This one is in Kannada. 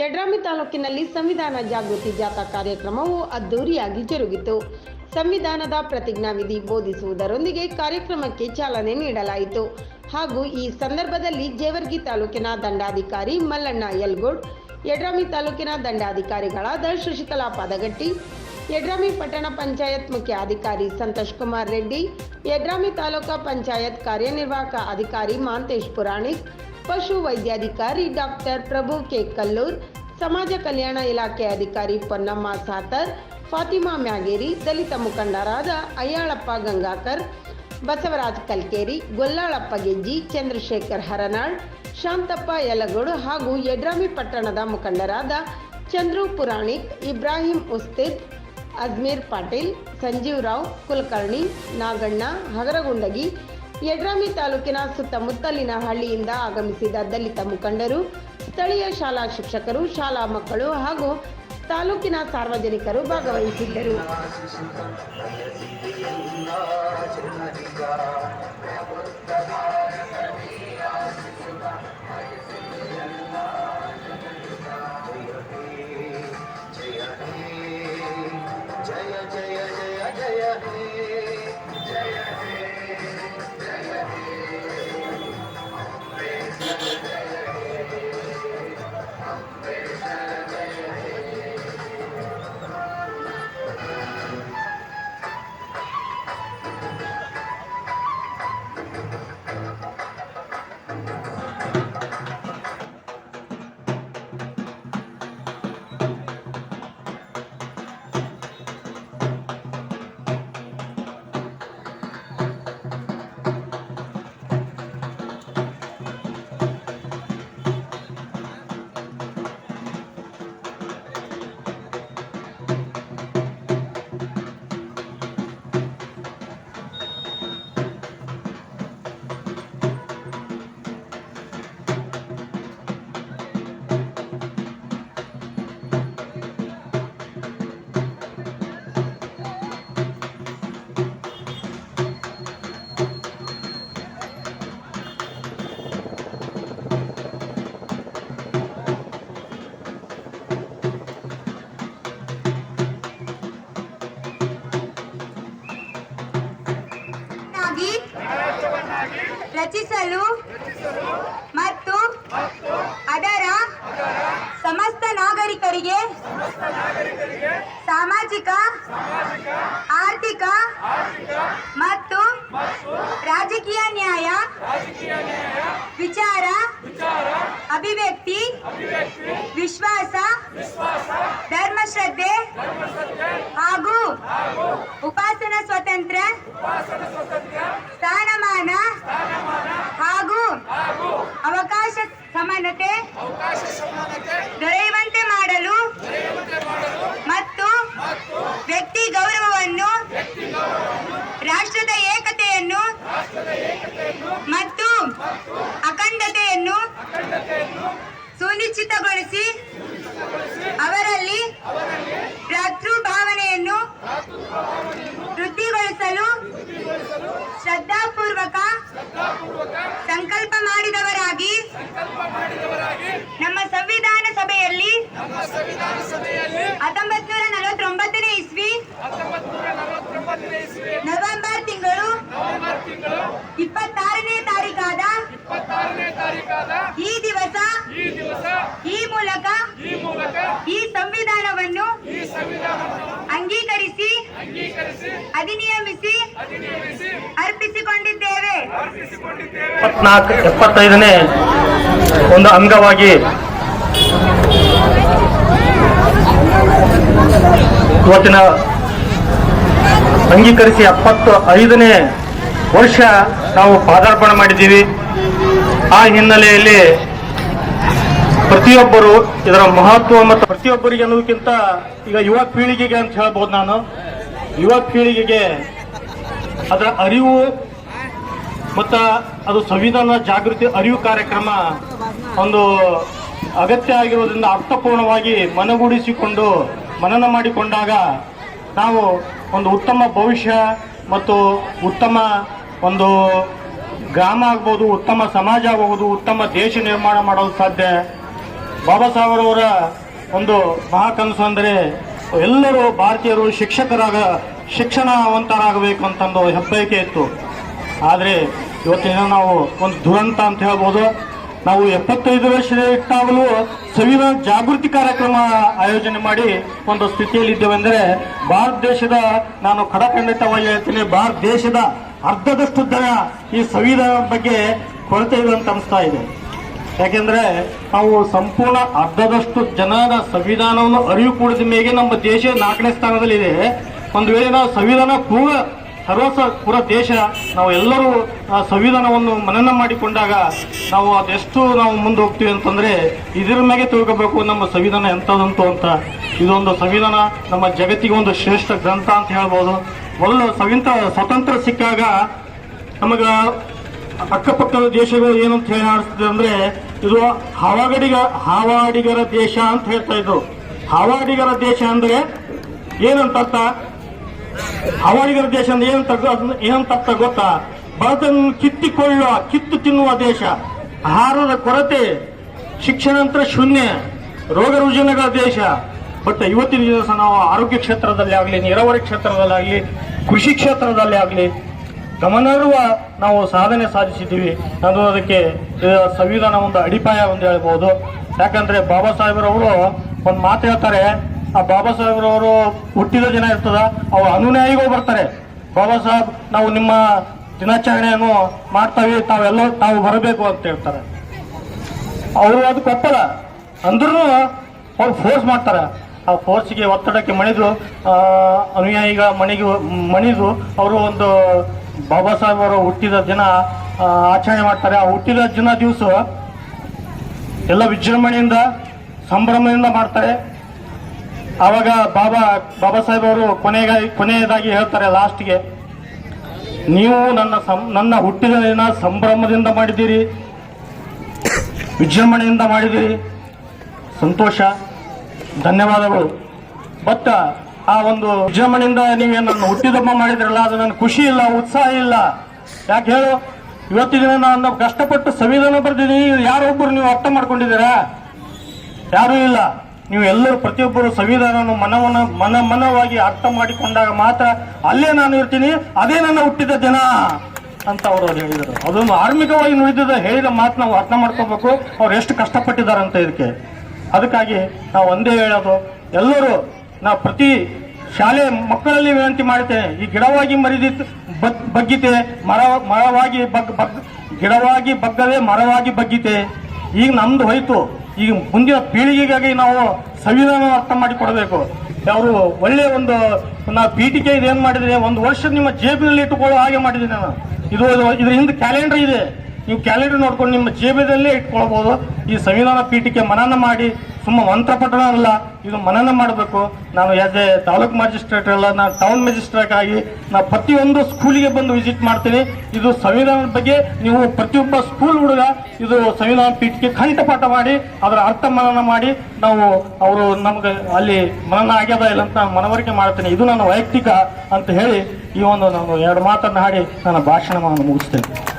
ಯಡ್ರಾಮಿ ತಾಲೂಕಿನಲ್ಲಿ ಸಂವಿಧಾನ ಜಾಗೃತಿ ಜಾಥಾ ಕಾರ್ಯಕ್ರಮವು ಅದ್ದೂರಿಯಾಗಿ ಜರುಗಿತು. ಸಂವಿಧಾನದ ಪ್ರತಿಜ್ಞಾವಿಧಿ ಬೋಧಿಸುವುದರೊಂದಿಗೆ ಕಾರ್ಯಕ್ರಮಕ್ಕೆ ಚಾಲನೆ ನೀಡಲಾಯಿತು. ಹಾಗೂ ಈ ಸಂದರ್ಭದಲ್ಲಿ ಜೇವರ್ಗಿ ತಾಲೂಕಿನ ದಂಡಾಧಿಕಾರಿ ಮಲ್ಲಣ್ಣ ಯಲ್ಗೋಡ್, ಯಡ್ರಾಮಿ ತಾಲೂಕಿನ ದಂಡಾಧಿಕಾರಿಗಳಾದ ಶಶಿಕಲಾ ಪಾದಗಟ್ಟಿ, ಯಡ್ರಾಮಿ ಪಟ್ಟಣ ಪಂಚಾಯತ್ ಮುಖ್ಯ ಅಧಿಕಾರಿ ಸಂತೋಷ್ ಕುಮಾರ್ ರೆಡ್ಡಿ, ಯಡ್ರಾಮಿ ತಾಲೂಕಾ ಪಂಚಾಯತ್ ಕಾರ್ಯನಿರ್ವಾಹಕ ಅಧಿಕಾರಿ ಮಾಂತೇಶ್ ಪುರಾಣಿಕ್ ಪಶು ವೈದ್ಯಾಧಿಕಾರಿ ಡಾಕ್ಟರ್ ಪ್ರಭು ಕೆ ಕಲ್ಲೂರ್, ಸಮಾಜ ಕಲ್ಯಾಣ ಇಲಾಖೆ ಅಧಿಕಾರಿ ಪೊನ್ನಮ್ಮ ಸಾತರ್, ಫಾತಿಮಾ ಮ್ಯಾಗೇರಿ, ದಲಿತ ಮುಖಂಡರಾದ ಅಯ್ಯಾಳಪ್ಪ ಗಂಗಾಕರ್, ಬಸವರಾಜ್ ಕಲ್ಕೇರಿ, ಗೊಲ್ಲಾಳಪ್ಪ ಗೆಜ್ಜಿ, ಚಂದ್ರಶೇಖರ್ ಹರನಾಳ್, ಶಾಂತಪ್ಪ ಯಲಗೋಡು ಹಾಗೂ ಯಡ್ರಾಮಿ ಪಟ್ಟಣದ ಮುಖಂಡರಾದ ಚಂದ್ರು ಪುರಾಣಿಕ್, ಇಬ್ರಾಹಿಂ ಉಸ್ತಿದ್, ಅಜ್ಮೀರ್ ಪಾಟೀಲ್, ಸಂಜೀವ್ ರಾವ್ ಕುಲಕರ್ಣಿ, ನಾಗಣ್ಣ, ಹಗರಗುಂಡಗಿ ಯಡ್ರಾಮಿ ತಾಲೂಕಿನ ಸುತ್ತಮುತ್ತಲಿನ ಹಳ್ಳಿಯಿಂದ ಆಗಮಿಸಿದ ದಲಿತ ಮುಖಂಡರು, ಸ್ಥಳೀಯ ಶಾಲಾ ಶಿಕ್ಷಕರು, ಶಾಲಾ ಮಕ್ಕಳು ಹಾಗೂ ತಾಲೂಕಿನ ಸಾರ್ವಜನಿಕರು ಭಾಗವಹಿಸಿದ್ದರು. ರಚಿಸಲು ಮತ್ತು ಅದರ ಸಮಸ್ತ ನಾಗರಿಕರಿಗೆ ಸಾಮಾಜಿಕ, ಆರ್ಥಿಕ ಮತ್ತು ರಾಜಕೀಯ ನ್ಯಾಯ, ವಿಚಾರ, ಅಭಿವ್ಯಕ್ತಿ, ವಿಶ್ವಾಸ, ಧರ್ಮಶ್ರದ್ಧೆ ಹಾಗೂ ಉಪಾಸನಾ ಸ್ವಾತಂತ್ರ್ಯ something like that? No. ಹತ್ತೊಂಬತ್ ನೂರ ನಲವತ್ತೊಂಬತ್ತನೇ ಇಸ್ವಿ. ನವೆಂಬರ್ ತಿಂಗಳು ಇಪ್ಪತ್ತಾರನೇ ತಾರೀಕಾದ ಈ ದಿವಸ ಈ ಮೂಲಕ ಈ ಸಂವಿಧಾನವನ್ನು ಅಂಗೀಕರಿಸಿ ಅಧಿನಿಯಮಿಸಿ ಅರ್ಪಿಸಿಕೊಂಡಿದ್ದೇವೆ. ಇಪ್ಪತ್ನಾಲ್ಕು ಎಪ್ಪತ್ತೈದನೇ ಒಂದು ಅಂಗವಾಗಿ ಇವತ್ತಿನ ಅಂಗೀಕರಿಸಿ ಎಪ್ಪತ್ತು ಐದನೇ ವರ್ಷ ನಾವು ಪಾದಾರ್ಪಣೆ ಮಾಡಿದ್ದೀವಿ. ಆ ಹಿನ್ನೆಲೆಯಲ್ಲಿ ಪ್ರತಿಯೊಬ್ಬರು ಇದರ ಮಹತ್ವ ಮತ್ತು ಪ್ರತಿಯೊಬ್ಬರಿಗೆ ಅನ್ನೋದಕ್ಕಿಂತ ಈಗ ಯುವ ಪೀಳಿಗೆಗೆ ಅಂತ ಹೇಳ್ಬೋದು ನಾನು. ಯುವ ಪೀಳಿಗೆಗೆ ಅದರ ಅರಿವು ಮತ್ತು ಅದು ಸಂವಿಧಾನ ಜಾಗೃತಿ ಅರಿವು ಕಾರ್ಯಕ್ರಮ ಒಂದು ಅಗತ್ಯ ಆಗಿರೋದ್ರಿಂದ ಅರ್ಥಪೂರ್ಣವಾಗಿ ಮನಗೂಡಿಸಿಕೊಂಡು ಮನನ ಮಾಡಿಕೊಂಡಾಗ ನಾವು ಒಂದು ಉತ್ತಮ ಭವಿಷ್ಯ ಮತ್ತು ಉತ್ತಮ ಒಂದು ಗ್ರಾಮ ಆಗ್ಬೋದು, ಉತ್ತಮ ಸಮಾಜ ಆಗಬಹುದು ಉತ್ತಮ ದೇಶ ನಿರ್ಮಾಣ ಮಾಡಲು ಸಾಧ್ಯ. ಬಾಬಾ ಸಾಹೇಬ್ರವರ ಒಂದು ಮಹಾಕನಸು ಅಂದರೆ ಎಲ್ಲರೂ ಭಾರತೀಯರು ಶಿಕ್ಷಕರಾಗ, ಶಿಕ್ಷಣವಂತರಾಗಬೇಕು ಅಂತಂದು ಹೆಬ್ಬಯಕೆ ಇತ್ತು. ಆದರೆ ಇವತ್ತಿನ ನಾವು ಒಂದು ದುರಂತ ಅಂತ ಹೇಳ್ಬೋದು. ನಾವು ಎಪ್ಪತ್ತೈದು ವರ್ಷದ ಇಟ್ಟಾಗಲೂ ಸಂವಿಧಾನ ಜಾಗೃತಿ ಕಾರ್ಯಕ್ರಮ ಆಯೋಜನೆ ಮಾಡಿ ಒಂದು ಸ್ಥಿತಿಯಲ್ಲಿ ಇದ್ದೇವೆಂದರೆ ಭಾರತ ದೇಶದ ನಾನು ಖಡಖಂಡಿತವಾಗಿ ಹೇಳ್ತೀನಿ, ಭಾರತ ದೇಶದ ಅರ್ಧದಷ್ಟು ಜನ ಈ ಸಂವಿಧಾನದ ಬಗ್ಗೆ ಕೊರತೆ ಇದೆ ಅಂತ ಅನಿಸ್ತಾ ಇದೆ. ಯಾಕೆಂದ್ರೆ ನಾವು ಸಂಪೂರ್ಣ ಅರ್ಧದಷ್ಟು ಜನರ ಸಂವಿಧಾನವನ್ನು ಅರಿವು ಕೂಡಿದ ಮೇಲೆ ನಮ್ಮ ದೇಶ ನಾಲ್ಕನೇ ಸ್ಥಾನದಲ್ಲಿದೆ. ಒಂದು ವೇಳೆ ನಾವು ಸಂವಿಧಾನ ಪೂರ್ಣ ಸರ್ವಸ್ವ ಪೂರ ದೇಶ, ನಾವು ಎಲ್ಲರೂ ಆ ಸಂವಿಧಾನವನ್ನು ಮನನ ಮಾಡಿಕೊಂಡಾಗ ನಾವು ಅದೆಷ್ಟು ನಾವು ಮುಂದೆ ಹೋಗ್ತೀವಿ ಅಂತಂದ್ರೆ ಇದರ ಮೇಲೆ ತಿಳ್ಕೋಬೇಕು ನಮ್ಮ ಸಂವಿಧಾನ ಎಂಥದಂತು ಅಂತ. ಇದೊಂದು ಸಂವಿಧಾನ, ನಮ್ಮ ಜಗತ್ತಿಗೆ ಒಂದು ಶ್ರೇಷ್ಠ ಗ್ರಂಥ ಅಂತ ಹೇಳ್ಬೋದು. ಮೊದಲು ಸವಿಂತ ಸ್ವತಂತ್ರ ಸಿಕ್ಕಾಗ ನಮಗೆ ಅಕ್ಕಪಕ್ಕದ ದೇಶಗಳು ಏನಂತ ಹೇಳಿ ಅಂದರೆ ಇದು ಹವಾಗಡಿಗ, ಹಾವಾಡಿಗರ ದೇಶ ಅಂತ ಹೇಳ್ತಾ ಇದ್ರು. ಹಾವಾಡಿಗರ ದೇಶ ಅಂದ್ರೆ ಏನಂತ ಅರ್ಥ? ಹಾವಾಡಿಗರ ದೇಶ ಅಂದ್ರೆ ಏನು ತಪ್ಪ ಅರ್ಥ ಗೊತ್ತಾ? ಬಡತನ ಕಿತ್ತಿಕೊಳ್ಳುವ, ಕಿತ್ತು ತಿನ್ನುವ ದೇಶ. ಆಹಾರದ ಕೊರತೆ ಶಿಕ್ಷಣಾಂತರ ಶೂನ್ಯ, ರೋಗ ರುಜಿನಗಳ ದೇಶ. ಬಟ್ ಇವತ್ತಿನ ದಿವಸ ನಾವು ಆರೋಗ್ಯ ಕ್ಷೇತ್ರದಲ್ಲಿ ಆಗಲಿ, ನೀರಾವರಿ ಕ್ಷೇತ್ರದಲ್ಲಾಗಲಿ ಕೃಷಿ ಕ್ಷೇತ್ರದಲ್ಲಿ ಆಗಲಿ ಗಮನಾರ್ಹ ನಾವು ಸಾಧನೆ ಸಾಧಿಸಿದ್ದೀವಿ. ನಾನು ಅದಕ್ಕೆ ಸಂವಿಧಾನ ಒಂದು ಅಡಿಪಾಯ ಒಂದು ಹೇಳ್ಬೋದು. ಯಾಕಂದ್ರೆ ಬಾಬಾ ಸಾಹೇಬ್ರವರು ಒಂದು ಮಾತು ಹೇಳ್ತಾರೆ ಆ ಬಾಬಾ ಸಾಹೇಬ್ರವರು ಹುಟ್ಟಿದ ದಿನ ಇರ್ತದ, ಅವ್ರ ಅನುಯಾಯಿಗಳು ಬರ್ತಾರೆ. ಬಾಬಾ ಸಾಹೇಬ್, ನಾವು ನಿಮ್ಮ ದಿನಾಚರಣೆಯನ್ನು ಮಾಡ್ತಾವೆ ತಾವೆಲ್ಲ ತಾವು ಬರಬೇಕು ಅಂತ ಹೇಳ್ತಾರೆ. ಅವರು ಅದು ಕೊಪ್ಪಲ್ಲ ಅಂದ್ರೂ ಅವ್ರು ಫೋರ್ಸ್ ಮಾಡ್ತಾರೆ. ಆ ಫೋರ್ಸ್ಗೆ ಒತ್ತಡಕ್ಕೆ ಮಣಿದು ಅನುಯಾಯಿಗಳ ಮಣಿಗೆ, ಮಣಿದು ಅವರು ಒಂದು ಬಾಬಾ ಸಾಹೇಬ್ ಹುಟ್ಟಿದ ದಿನ ಆಚರಣೆ ಮಾಡ್ತಾರೆ. ಆ ಹುಟ್ಟಿದ ದಿನ ದಿವಸ ಎಲ್ಲ ವಿಜೃಂಭಣೆಯಿಂದ, ಸಂಭ್ರಮದಿಂದ ಮಾಡ್ತಾರೆ. ಆವಾಗ ಬಾಬಾ ಬಾಬಾ ಸಾಹೇಬ್ ಅವರು ಕೊನೆಗ, ಕೊನೆಯದಾಗಿ ಹೇಳ್ತಾರೆ ಲಾಸ್ಟ್ಗೆ, ನೀವು ನನ್ನ ಸಂ, ನನ್ನ ಹುಟ್ಟಿದ ದಿನ ಸಂಭ್ರಮದಿಂದ ಮಾಡಿದ್ದೀರಿ, ವಿಜೃಂಭಣೆಯಿಂದ ಮಾಡಿದಿರಿ ಸಂತೋಷ, ಧನ್ಯವಾದಗಳು. ಬಟ್ ಆ ಒಂದು ವಿಜೃಂಭಣೆಯಿಂದ ನೀವೇ ನನ್ನ ಹುಟ್ಟಿದಮ್ಮ ಮಾಡಿದ್ರಲ್ಲ, ಅದು ನನ್ನ ಖುಷಿ ಇಲ್ಲ, ಉತ್ಸಾಹ ಇಲ್ಲ. ಯಾಕೆ ಹೇಳು? ಇವತ್ತಿನ ನಾನು ಕಷ್ಟಪಟ್ಟು ಸಂವಿಧಾನ ಬರ್ದಿದ್ದೀನಿ. ಯಾರೊಬ್ಬರು ನೀವು ಅರ್ಥ ಮಾಡ್ಕೊಂಡಿದ್ದೀರಾ? ಯಾರೂ ಇಲ್ಲ. ನೀವು ಎಲ್ಲರೂ ಪ್ರತಿಯೊಬ್ಬರು ಸಂವಿಧಾನವನ್ನು ಮನವನ ಮನ ಮನವಾಗಿ ಅರ್ಥ ಮಾಡಿಕೊಂಡಾಗ ಮಾತ್ರ ಅಲ್ಲೇ ನಾನು ಇರ್ತೀನಿ, ಅದೇ ನನ್ನ ಹುಟ್ಟಿದ ದಿನ ಅಂತ ಅವರು ಹೇಳಿದರು. ಅದೊಂದು ಆರ್ಮಿಕವಾಗಿ ನುಡಿದ ಹೇಳಿದ ಮಾತು ನಾವು ಅರ್ಥ ಮಾಡ್ಕೋಬೇಕು. ಅವ್ರು ಎಷ್ಟು ಕಷ್ಟಪಟ್ಟಿದ್ದಾರೆ ಅಂತ ಇದಕ್ಕೆ. ಅದಕ್ಕಾಗಿ ನಾವು ಒಂದೇ ಹೇಳೋದು, ಎಲ್ಲರೂ ನಾವು ಪ್ರತಿ ಶಾಲೆ ಮಕ್ಕಳಲ್ಲಿ ವಿನಂತಿ ಮಾಡ್ತೇನೆ, ಈ ಗಿಡವಾಗಿ ಬಗ್ ಬಗ್ಗಿತೆ, ಮರ ಮರವಾಗಿ ಬಗ್ ಬಗ್ ಗಿಡವಾಗಿ ಬಗ್ಗದೆ ಮರವಾಗಿ ಬಗ್ಗಿತೆ. ಈಗ ನಮ್ದು ಹೋಯ್ತು. ಈಗ ಮುಂದಿನ ಪೀಳಿಗೆಗಾಗಿ ನಾವು ಸಂವಿಧಾನ ಅರ್ಥ ಮಾಡಿಕೊಡಬೇಕು. ಅವರು ಒಳ್ಳೆಯ ಒಂದು ನಾವು ಪೀಠಿಕೆ ಇದೇನು ಮಾಡಿದ್ರೆ, ಒಂದು ವರ್ಷ ನಿಮ್ಮ ಜೇಬಿನಲ್ಲಿ ಇಟ್ಟುಕೊಳ್ಳೋ ಹಾಗೆ ಮಾಡಿದ್ದೀನಿ ನಾನು. ಇದು- ಇದ್ರ ಹಿಂದೆ ಕ್ಯಾಲೆಂಡರ್ ಇದೆ. ನೀವು ಕ್ಯಾಲೆಂಡರ್ ನೋಡ್ಕೊಂಡು ನಿಮ್ಮ ಜೇಬದಲ್ಲೇ ಇಟ್ಕೊಳ್ಬೋದು. ಈ ಸಂವಿಧಾನ ಪೀಠಕ್ಕೆ ಮನನ ಮಾಡಿ, ಸುಮ್ಮ ಮಂತ್ರಪಠಣ ಅಲ್ಲ, ಇದು ಮನನ ಮಾಡಬೇಕು. ನಾನು ಯಾಸ್ ಎ ತಾಲೂಕ್ ಮ್ಯಾಜಿಸ್ಟ್ರೇಟ್ ಅಲ್ಲ, ನಾನು ಟೌನ್ ಮ್ಯಾಜಿಸ್ಟ್ರೇಟ್ ಆಗಿ ನಾವು ಪ್ರತಿಯೊಂದು ಸ್ಕೂಲಿಗೆ ಬಂದು ವಿಸಿಟ್ ಮಾಡ್ತೀನಿ. ಇದು ಸಂವಿಧಾನದ ಬಗ್ಗೆ ನೀವು ಪ್ರತಿಯೊಬ್ಬ ಸ್ಕೂಲ್ ಹುಡುಗ ಇದು ಸಂವಿಧಾನ ಪೀಠಕ್ಕೆ ಕಂಠಪಾಠ ಮಾಡಿ, ಅದರ ಅರ್ಥ ಮನನ ಮಾಡಿ, ನಾವು ಅವರು ನಮ್ಗೆ ಅಲ್ಲಿ ಮನನ ಆಗ್ಯದ ಇಲ್ಲ ಅಂತ ನಾನು ಮನವರಿಕೆ ಮಾಡ್ತೀನಿ. ಇದು ನನ್ನ ವೈಯಕ್ತಿಕ ಅಂತ ಹೇಳಿ ಈ ಒಂದು ನಾನು ಎರಡು ಮಾತನ್ನು ಹಾಡಿ ನನ್ನ ಭಾಷಣವನ್ನು ಮುಗಿಸ್ತೇನೆ.